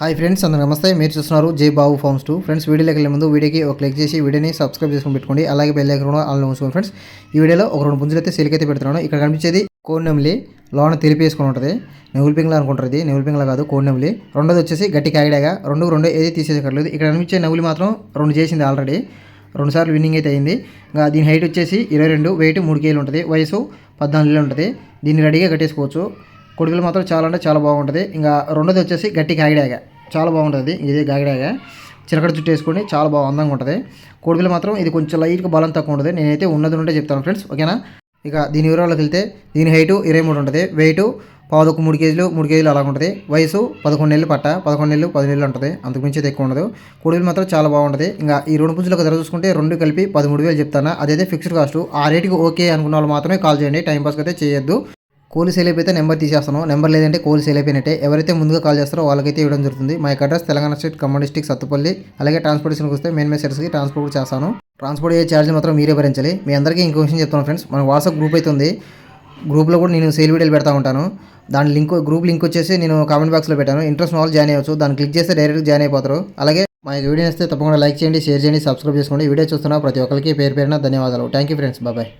Hi friends అందరూ నమస్తే. మీరు చూస్తున్నారు జై బాబు ఫార్మ్స్ టూ. ఫ్రెండ్స్ వీడియోలోకి వెళ్ళే ముందు వీడియోకి ఒక క్లిక్ చేసి వీడియోని సబ్స్క్రైబ్ చేసుకుని పెట్టుకోండి. అలాగే బెల్ ఐకాన్ కూడా ఆన్లో ఉంచుకోండి ఫ్రెండ్స్. ఈ వీడియోలో ఒక రెండు పుంజులు అయితే సిలికైతే పెడుతున్నాను. ఇక్కడ కనిపించేది కోడినెమిలి లోన తెలిపేసుకుని ఉంటుంది. నెవుల్ అనుకుంటుంది అనుకుంటారు ఇది. నెవుల్ పింగ్లా కాదు కోడినెమిలి రెండోది వచ్చేసి గట్టి కాగిడాగా. రెండు రెండు ఏది తీసేయక్కర్లేదు. ఇక్కడ కనిపించే నెవులి మాత్రం రెండు చేసింది ఆల్రెడీ రెండు సార్లు విన్నింగ్ అయితే అయింది. ఇంకా దీని హైట్ వచ్చేసి ఇరవై రెండు వెయిట్ మూడు కేలు ఉంటుంది. వయసు పద్నాలుగు ఉంటుంది. దీన్ని రెడీగా కట్టేసుకోవచ్చు. కొడుకులు మాత్రం చాలా అంటే చాలా బాగుంటుంది. ఇంకా రెండోది వచ్చేసి గట్టి కాగిడాగా చాలా బాగుంటుంది ఇది గాగిడాగా. చిలకడ చుట్టూ వేసుకొని చాలా బాగా అందంగా ఉంటుంది. కోడిపిల్ల మాత్రం ఇది కొంచెం లైట్గా బలం తక్కువ ఉంటుంది. నేనైతే ఉన్నది ఉంటే చెప్తాను ఫ్రెండ్స్ ఓకేనా? ఇక దీని వివరాలకు వెళ్తే దీని హైటు ఇరవై మూడు ఉంటుంది. వెయిట్ పావుదొక్క మూడు కేజీలు మూడు కేజీలు అలా ఉంటుంది. వయసు పదకొండు నెలలు పట్ట పదకొండు నెలలు పది నెలలు ఉంటుంది. అంతకు మించి అయితే ఎక్కువ ఉండదు. కోడిపిల్ల మాత్రం చాలా బాగుంటుంది. ఇంకా ఈ రెండు పుంజులకు ధర చూసుకుంటే రెండు కలిపి పదమూడు వేలు చెప్తాను. అదైతే ఫిక్స్డ్ కాస్ట్. ఆ రేటుకి ఓకే అనుకున్న వాళ్ళు మాత్రమే కాల్ చేయండి. టైం పాస్కి అయితే చేయొద్దు. కోల్ సేల్ అయిపోతే నెంబర్ తీసేస్తాను నెంబర్ లేదంటే కోల్ సేల్ అయిపోయినట్టే ఎవరైతే ముందుగా కాల్ చేస్తారో వాళ్ళకైతే ఇవ్వడం జరుగుతుంది. మా యొక్క address Telangana state Khammam district Sathupalli అలాగే ట్రాన్స్పోర్టేషన్కి వస్తే మెయిన్ మెసేజెస్కి ట్రాన్స్పోర్ట్ చేస్తాను. ట్రాన్స్పోర్ట్ అయ్యే ఛార్జ్ మాత్రం మీరే భరించాలి. మీ అందరికీ ఇంకో విషయం చెప్తాను ఫ్రెండ్స్. మన వాట్సాప్ గ్రూప్ అయితే ఉంది. గ్రూప్లో కూడా నేను సేల్ వీడియోలు పెడతా ఉంటాను. దాని లింక్ గ్రూప్ లింక్ వచ్చేసి నేను కామెంట్ బాక్స్లో పెట్టాను. ఇంట్రెస్ట్ వాళ్ళు జాయిన్ అయ్యవచ్చు దాన్ని క్లిక్ చేస్తే డైరెక్ట్ జాయిన్ అయిపోతారు. అలాగే మా వీడియో వస్తే తప్పకుండా లైక్ చేయండి షేర్ చేయండి సబ్స్క్రైబ్ చేసుకోండి. వీడియో చూస్తున్న ప్రతి ఒక్కరికి పేరు పేరున ధన్యవాదాలు. థ్యాంక్ యూ ఫ్రెండ్స్ బాబాయ్